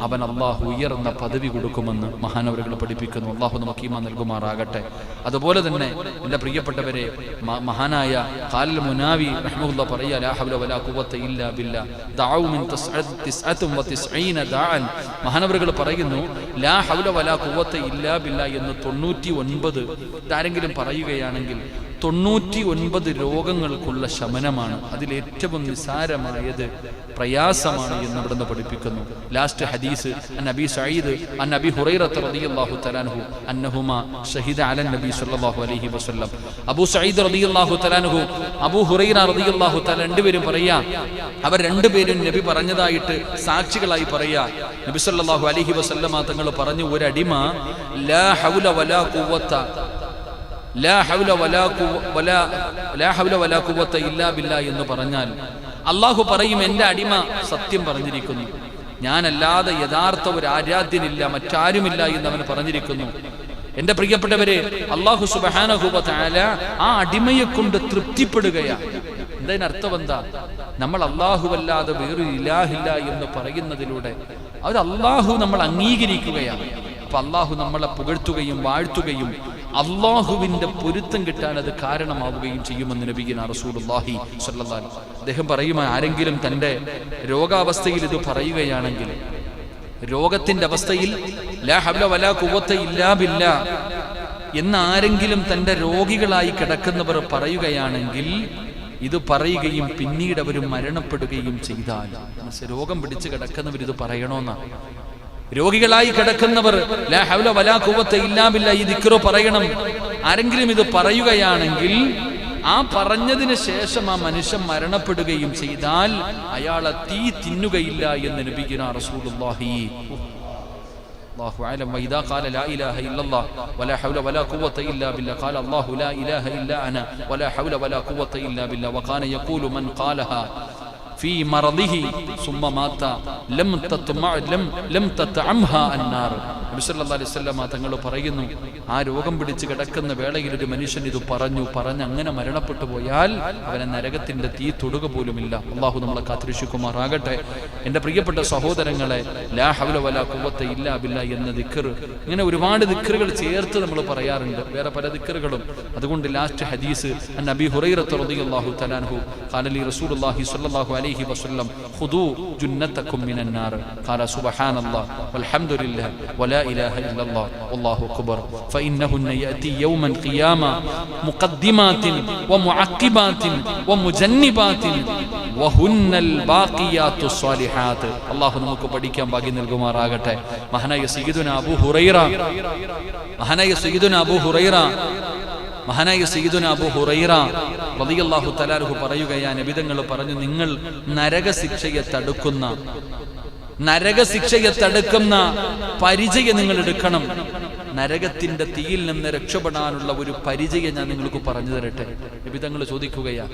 അവൻ അള്ളാഹു ഉയർന്ന പദവി കൊടുക്കുമെന്ന് മഹാനവരുകൾ പഠിപ്പിക്കുന്നു. അള്ളാഹു നമുക്ക് ഈമ നൽകുമാറാകട്ടെ. അതുപോലെ തന്നെ എന്റെ പ്രിയപ്പെട്ടവരെ മഹാനായ ഖാലിൽ മുനാവി റഹ്മുല്ല പറയുക ലാ ഹൗല വലാ ഖുവത്ത ഇല്ലാ ബില്ലാ ദഅഉ മിൻ തിസ്അ- തിസ്അത്തും വതിസ്ഈന ദഅൻ. മഹാനവരുകൾ പറയുന്നു ലാ ഹൗല വലാ ഖുവത്ത ഇല്ലാ ബില്ലാ എന്ന് തൊണ്ണൂറ്റി ഒൻപത് ഇതാരെങ്കിലും പറയുകയാണെങ്കിൽ തൊണ്ണൂറ്റി ഒൻപത് രോഗങ്ങൾക്കുള്ള ശമനമാണ് അതിൽ ഏറ്റവും നിസാരമായത് പ്രയാസമാണ് എന്ന് ഇവിടുന്ന് പഠിപ്പിക്കുന്നു. ലാസ്റ്റ് ഹദീസ് അൻ അബി സഈദ് അൻ അബി ഹുറൈറത്ത് റളിയല്ലാഹു തആലാഹു അന്നഹുമ ഷഹീദ അലൻ നബി സല്ലല്ലാഹു അലൈഹി വസല്ലം. അബൂ സഈദ് റളിയല്ലാഹു തആലാഹു അബൂ ഹുറൈറ റളിയല്ലാഹു തആല രണ്ടുപേരും പറയാ അവർ രണ്ടുപേരും നബി പറഞ്ഞതായിട്ട് സാക്ഷികളായി പറയാ. നബി സല്ലല്ലാഹു അലൈഹി വസല്ലമ തങ്ങൾ പറഞ്ഞു ഒരു അടിമ ലാ ഹൗല വലാ ഖുവത്ത എന്ന് പറഞ്ഞാൽ അള്ളാഹു പറയും എന്റെ അടിമ സത്യം പറഞ്ഞിരിക്കുന്നു. ഞാനല്ലാതെ യഥാർത്ഥ ഒരു ആരാധ്യനില്ല മറ്റാരുമില്ല എന്ന് അവൻ പറഞ്ഞിരിക്കുന്നു. എന്റെ പ്രിയപ്പെട്ടവരെ അള്ളാഹു സുബഹാനഹുബാല ആ അടിമയെ കൊണ്ട് തൃപ്തിപ്പെടുകയാണ്. എന്തതിനർത്ഥം എന്താ നമ്മൾ അല്ലാതെ വേറൊരു ഇലാഹില്ല എന്ന് പറയുന്നതിലൂടെ അത് അള്ളാഹു നമ്മൾ അംഗീകരിക്കുകയാണ്. അപ്പൊ അള്ളാഹു നമ്മളെ പുകഴ്ത്തുകയും വാഴ്ത്തുകയും അള്ളാഹുവിന്റെ പൊരുത്തം കിട്ടാൻ അത് കാരണമാവുകയും ചെയ്യുമെന്ന് നബിഗിന റസൂലുള്ളാഹി സ്വല്ലല്ലാഹി അദ്ദേഹം പറയുമോ ആരെങ്കിലും തന്റെ രോഗാവസ്ഥയിൽ ഇത് പറയുകയാണെങ്കിൽ രോഗത്തിന്റെ അവസ്ഥയിൽ ലാ വലാ ഇല്ലാ ബില്ലാ എന്ന് ആരെങ്കിലും തന്റെ രോഗികളായി കിടക്കുന്നവർ പറയുകയാണെങ്കിൽ ഇത് പറയുകയും പിന്നീട് അവർ മരണപ്പെടുകയും ചെയ്താൽ? രോഗം പിടിച്ച് കിടക്കുന്നവർ ഇത് പറയണമെന്നാണ് രോഗികളായി കിടക്കുന്നവർ ലാ ഹൗല വലാ ഖുവത്ത ഇല്ലാ ബില്ലാ ഈ ദിക്റോ പറയണം ആരെങ്കിലും ഇത് പറയുകയാണെങ്കിൽ ആ പറഞ്ഞതിന് ശേഷം ആ മനുഷ്യൻ മരണപ്പെടുകയും ചെയ്താൽ അയാളെ തീ തിന്നുകയില്ല എന്ന് നബിഗിന റസൂലുള്ളാഹി الله أعلم وإذا قال لا إله إلا الله ولا حول ولا قوة إلا بالله قال الله لا إله إلا أنا ولا حول ولا قوة إلا بالله وكان يقول من قالها في مرضه ثم مات. لم تطمع لم لم تطعمها النار. നബിസല്ലാ തങ്ങൾ പറയുന്നു ആ രോഗം പിടിച്ച് കിടക്കുന്ന വേളയിൽ ഒരു മനുഷ്യൻ ഇത് പറഞ്ഞു പറഞ്ഞ് അങ്ങനെ മരണപ്പെട്ടു പോയാൽ അവനെ നരകത്തിന്റെ തീ തൊടുക പോലുമില്ല. അള്ളാഹു നമ്മളെ കാത്തിരിശുക്കുമാറാകട്ടെ എന്റെ പ്രിയപ്പെട്ട സഹോദരങ്ങളെ ലാ എന്ന ദിക്കർ ഇങ്ങനെ ഒരുപാട് ദിക്കറുകൾ ചേർത്ത് നമ്മൾ പറയാറുണ്ട്. വേറെ പല ദിക്കറുകളും. അതുകൊണ്ട് ലാസ്റ്റ് ഹദീസ് അബി ഹുറൈറത്ത് അലൈഹി വസല്ലം ഖുദൂ ജുന്നതകും മിനൻ നാർ ഖാല സുബ്ഹാനല്ലാഹ് إلا الله ഇലാഹ ഇല്ലല്ലാഹ് വല്ലാഹു അക്ബർ ഫഇന്നഹു നയതി യൗമൻ ഖിയാമ ومجنبات وهن الباقيات വഹുന്നൽ ബാഖിയാത്തു സ്വാലിഹാത് അല്ലാഹു നമുക്ക് പഠിക്കാൻ ഭാഗ്യം നൽകുമാറാകട്ടെ. മഹാനായ സയ്യിദുന അബൂ ഹുറൈറ. മഹാനായ സയ്യിദുന അബൂ ഹുറൈറ. മഹാനായ സയ്യിദുന അബൂ ഹുറൈറ റളിയല്ലാഹു തആലാഹു പറയുകയാ നബിതങ്ങൾ പറഞ്ഞു നിങ്ങൾ നരക നരകശിക്ഷയെ തടുക്കുന്ന നരകശിക്ഷയെ തടുക്കുന്ന പരിചയം നിങ്ങൾ എടുക്കണം നരകത്തിന്റെ തീയിൽ നിന്ന് രക്ഷപ്പെടാനുള്ള ഒരു പരിചയം ഞാൻ നിങ്ങൾക്ക് പറഞ്ഞു തരട്ടെ. വിവിധങ്ങൾ ചോദിക്കുകയാ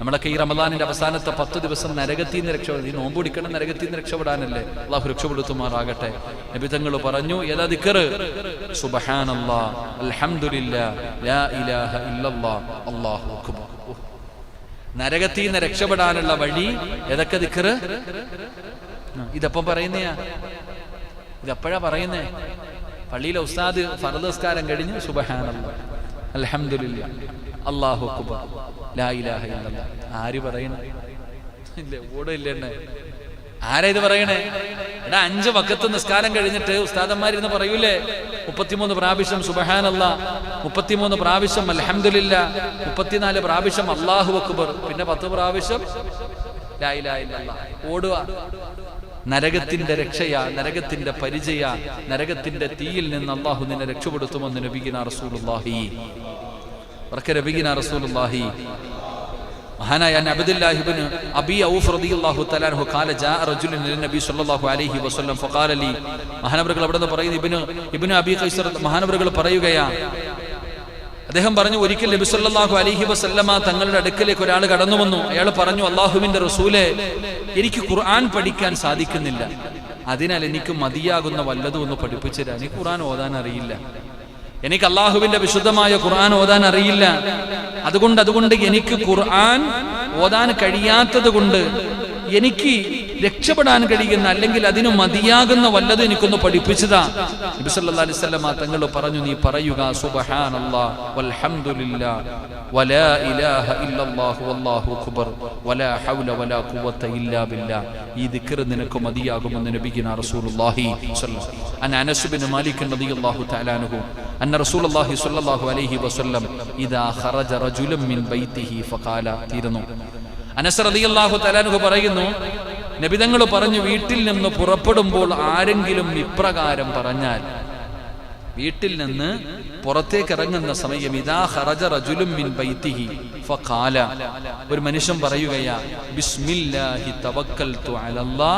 നമ്മളൊക്കെ ഈ റമദാനിന്റെ അവസാനത്തെ പത്ത് ദിവസം നരകത്തിൽ നിന്ന് രക്ഷപ്പെടാൻ ഈ നോമ്പ് പിടിക്കണം നരകത്തിൽ നിന്ന് രക്ഷപ്പെടാനല്ലേ? അള്ളാഹു രക്ഷപ്പെടുത്തുമാറാകട്ടെ. നബിതങ്ങൾ പറഞ്ഞു അൽഹംദുലില്ലാ ലാ ഇലാഹ അല്ലാഹു നരകത്തിൽ നിന്ന് രക്ഷപ്പെടാനുള്ള വഴി ഏതൊക്കെ ദിക്കറ് ഇതെപ്പം പറയുന്നയാ ഇതപ്പോഴാ പറയുന്നേ? പള്ളിയിലെ ഉസ്താദ് ഫറദസ്കാരം കഴിഞ്ഞ്. സുബഹാനല്ല. അൽഹംദുലില്ല. അല്ലാഹു അക്ബർ. ലാ ഇലാഹ ഇല്ലല്ലാ. ആര് പറയണേ? ഇല്ല ആരാ ഇത് പറയണേ? എടാ അഞ്ച് വക്കത്ത് നിസ്കാരം കഴിഞ്ഞിട്ട് ഉസ്താദന്മാരിന്ന് പറയൂലേ? മുപ്പത്തിമൂന്ന് പ്രാവശ്യം സുബഹാനല്ല. മുപ്പത്തിമൂന്ന് പ്രാവശ്യം അലഹമില്ല മുപ്പത്തിനാല് പ്രാവശ്യം അള്ളാഹു അക്ബർ. പിന്നെ പത്ത് പ്രാവശ്യം ലാ ഇലാഹ ഇല്ലല്ലാ. ഓടുക നരകത്തിന്റെ രക്ഷയ നരകത്തിന്റെ പരിചയ നരകത്തിന്റെ തീയിൽ നിന്ന് അള്ളാഹു നിന്നെ രക്ഷപ്പെടുത്തുമെന്ന് നബിഗിന റസൂലുള്ളാഹി. ഉറക്കെ നബിഗിന റസൂലുള്ളാഹി. മഹാനായ അബ്ദുല്ലാഹിബ്നു അബി ഔഫ് റളിയല്ലാഹു തആല അൻഹു ഖാല ജാ റജുലുൻ നബി സല്ലല്ലാഹു അലൈഹി വസല്ലം ഫഖാല ലി. മഹാനവറുകൾ അവിടെ നിന്ന് പറയുന്നു ഇബ്നു ഇബ്നു അബി ഖൈസർ മഹാനവറുകൾ പറയുകയാ അദ്ദേഹം പറഞ്ഞു ഒരിക്കൽ നബി സല്ലല്ലാഹു അലൈഹി വസല്ലമ തങ്ങളുടെ അടുക്കലേക്ക് ഒരാൾ കടന്നു വന്നു. അയാൾ പറഞ്ഞു അള്ളാഹുവിന്റെ റസൂലെ എനിക്ക് ഖുർആൻ പഠിക്കാൻ സാധിക്കുന്നില്ല. അതിനാൽ എനിക്ക് മതിയാകുന്ന വല്ലതും ഒന്ന് പഠിപ്പിച്ചു തരാൻ എനിക്ക് ഖുർആൻ ഓതാൻ അറിയില്ല. എനിക്ക് അള്ളാഹുവിന്റെ വിശുദ്ധമായ ഖുർആൻ ഓതാൻ അറിയില്ല. അതുകൊണ്ട് അതുകൊണ്ട് എനിക്ക് ഖുർആൻ ഓതാൻ കഴിയാത്തത് കൊണ്ട് എനിക്ക് രക്ഷപ്പെടാൻ കഴിയുന്ന അല്ലെങ്കിൽ അതിന് മതിയാകുന്ന വല്ലതും എനിക്കൊന്ന് പഠിപ്പിച്ചതാ. നബി സല്ലല്ലാഹു അലൈഹി വസല്ലം തങ്ങൾ പറഞ്ഞു നീ പറയുക സുബ്ഹാനല്ലാഹ് വൽഹംദുലില്ലാ വലാ ഇലാഹ ഇല്ലല്ലാഹു വല്ലാഹു അക്ബർ വലാ ഹൗല വലാ ഖുവത ഇല്ലാ ബില്ലാ. ഈ ദിക്ർ നിനക്ക് മതിയാകുമെന്ന് നബിഗിന റസൂലുള്ളാഹി സ്വല്ലല്ലാഹു അൻ അനസ് ബിൻ മാലിക് റളിയല്ലാഹു തആല അൻഹു അന്ന റസൂലുള്ളാഹി സ്വല്ലല്ലാഹു അലൈഹി വസല്ലം ഇദാ ഖറജ റജുലൻ മിൻ ബൈതിഹി ഫഖാല തീരുന്നു. അനസ് റളിയല്ലാഹു തആല അൻഹു പറയുന്നു നബിതങ്ങൾ പറഞ്ഞു വീട്ടിൽ നിന്ന് പുറപ്പെടുമ്പോൾ ആരെങ്കിലും ഇപ്രകാരം പറഞ്ഞാൽ വീട്ടിൽ നിന്ന് പുറത്തേക്ക് ഇറങ്ങുന്ന സമയം ഇതാ ഹറജ റജുലും ഫഖാല. ഒരു മനുഷ്യൻ പറയുകയാ ബിസ്മില്ലാഹി തവക്കൽതു അലല്ലാ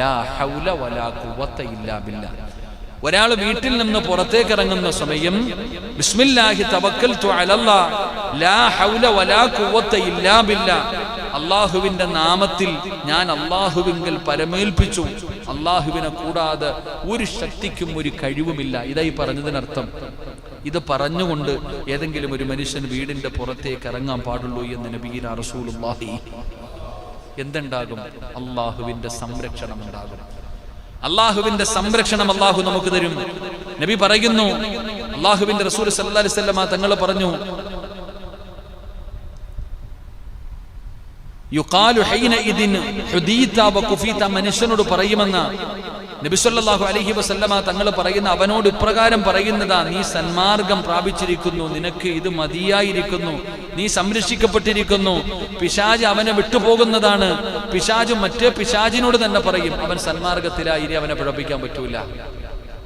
ലാ ഹൗല വലാ ഖുവത ഇല്ലാ ബില്ലാ. ഒരാൾ വീട്ടിൽ നിന്ന് പുറത്തേക്ക് ഇറങ്ങുന്ന സമയം ബിസ്മില്ലാഹി തവക്കൽതു അലല്ലാ ലാ ഹൗല വലാ ഖുവത ഇല്ലാ ബില്ലാ. അള്ളാഹുവിന്റെ നാമത്തിൽ ഞാൻ അള്ളാഹുവിങ്കൽ പരമേൽപ്പിച്ചു. അള്ളാഹുവിനെ കൂടാതെ ഒരു ശക്തിക്കും ഒരു കഴിവുമില്ല. ഇതായി പറഞ്ഞതിനർത്ഥം. ഇത് പറഞ്ഞുകൊണ്ട് ഏതെങ്കിലും ഒരു മനുഷ്യൻ വീടിന്റെ പുറത്തേക്ക് ഇറങ്ങാൻ പാടുള്ളൂ എന്ന് നബീന റസൂലുള്ളാഹി. എന്തുണ്ടാകും? അള്ളാഹുവിന്റെ സംരക്ഷണം ഉണ്ടാകും. അള്ളാഹുവിന്റെ സംരക്ഷണം അള്ളാഹു നമുക്ക് തരും. നബി പറയുന്നു അള്ളാഹുവിന്റെ റസൂൽ സല്ലല്ലാഹു അലൈഹി വസല്ലമ തങ്ങൾ പറഞ്ഞു മനുഷ്യനോട് പറയുമെന്ന് നബിസ്വല്ലാഹു അലഹി വസല്ലമ തങ്ങൾ പറയുന്ന അവനോട് ഇപ്രകാരം പറയുന്നതാ നീ സന്മാർഗം പ്രാപിച്ചിരിക്കുന്നു നിനക്ക് ഇത് മതിയായിരിക്കുന്നു നീ സംരക്ഷിക്കപ്പെട്ടിരിക്കുന്നു പിശാജ് അവനെ വിട്ടുപോകുന്നതാണ് പിശാജ് മറ്റേ പിശാജിനോട് തന്നെ പറയും അവൻ സന്മാർഗത്തിലായി അവനെ പിഴപ്പിക്കാൻ പറ്റൂല.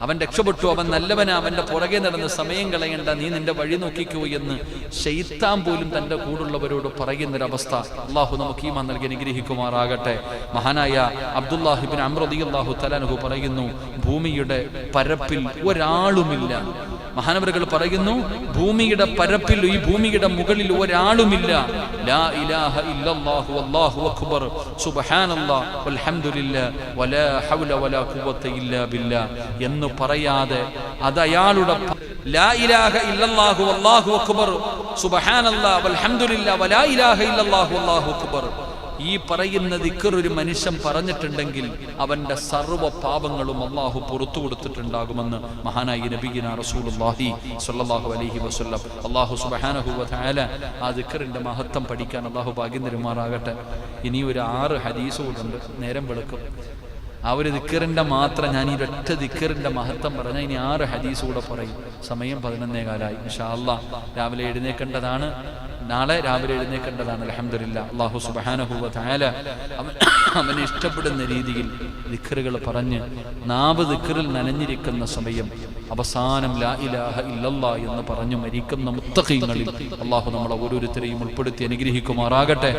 അവൻ രക്ഷപ്പെട്ടു അവൻ നല്ലവനാ അവന്റെ പുറകെ നടന്ന് സമയം കളയണ്ട നീ നിന്റെ വഴി നോക്കിക്കോ എന്ന് ഷെയ്ത്താൻ പോലും തന്റെ കൂടുള്ളവരോട് പറയുന്നൊരവസ്ഥ അള്ളാഹു നമുക്ക് ഈ നൽകി അനുഗ്രഹിക്കുമാറാകട്ടെ. മഹാനായ അബ്ദുല്ലാഹിബിൻ അമ്രദി അള്ളാഹു തലാനുഹു പറയുന്നു ഭൂമിയുടെ പരപ്പിൽ ഒരാളുമില്ല. മഹാനവറുകൾ പറയുന്നു ഭൂമിയുടെ പരപ്പിൽ ഈ ഭൂമിയുടെ മുകളിൽ ഒരാളുമില്ല. വലാ ഹൗല വലാ ഖുവത എന്ന് പറയാതെ അതയാളുടെ വൽഹംദുലില്ലാ വലാ ഇലാഹ ഇല്ലല്ലാഹു അല്ലാഹു അക്ബർ. ഈ പറയുന്ന ദിക്കർ ഒരു മനുഷ്യൻ പറഞ്ഞിട്ടുണ്ടെങ്കിൽ അവന്റെ സർവ പാപങ്ങളും അള്ളാഹു പുറത്തു കൊടുത്തിട്ടുണ്ടാകുമെന്ന് മഹാനായി നബീന റസൂലുള്ളാഹി സ്വല്ലല്ലാഹു അലഹി വസ്ല്ലം. അള്ളാഹു തആല ആ ദിക്കറിന്റെ മഹത്വം പഠിക്കാൻ അള്ളാഹു ഭാഗ്യം തരുമാറാകട്ടെ. ഇനി ഒരു ആറ് ഹദീസ് കൂടുണ്ട് നേരം വെളുക്കും. ആ ഒരു ദിക്കറിന്റെ മാത്രം ഞാൻ ഈ ഒറ്റ ദിക്കറിന്റെ മഹത്വം പറഞ്ഞാൽ ഇനി ആറ് ഹദീസ് കൂടെ പറയും. സമയം പതിനൊന്നേ കാലായി. ഇൻഷാ അല്ലാ രാവിലെ എഴുന്നേക്കേണ്ടതാണ് നാളെ രാവിലെ എഴുന്നേക്കേണ്ടതാണ്. അലഹമില്ല അള്ളാഹു സുബാനഹുവ താല അവന് ഇഷ്ടപ്പെടുന്ന രീതിയിൽ ദിഖറുകൾ പറഞ്ഞ് നാവ് ദിഖറിൽ നനഞ്ഞിരിക്കുന്ന സമയം അവസാനം ലാ ഇലാഹ ഇല്ലല്ലാ എന്ന് പറഞ്ഞു മരിക്കുന്ന മുത്തഖീങ്ങളിൽ അള്ളാഹു നമ്മളെ ഓരോരുത്തരെയും ഉൾപ്പെടുത്തി അനുഗ്രഹിക്കുമാറാകട്ടെ.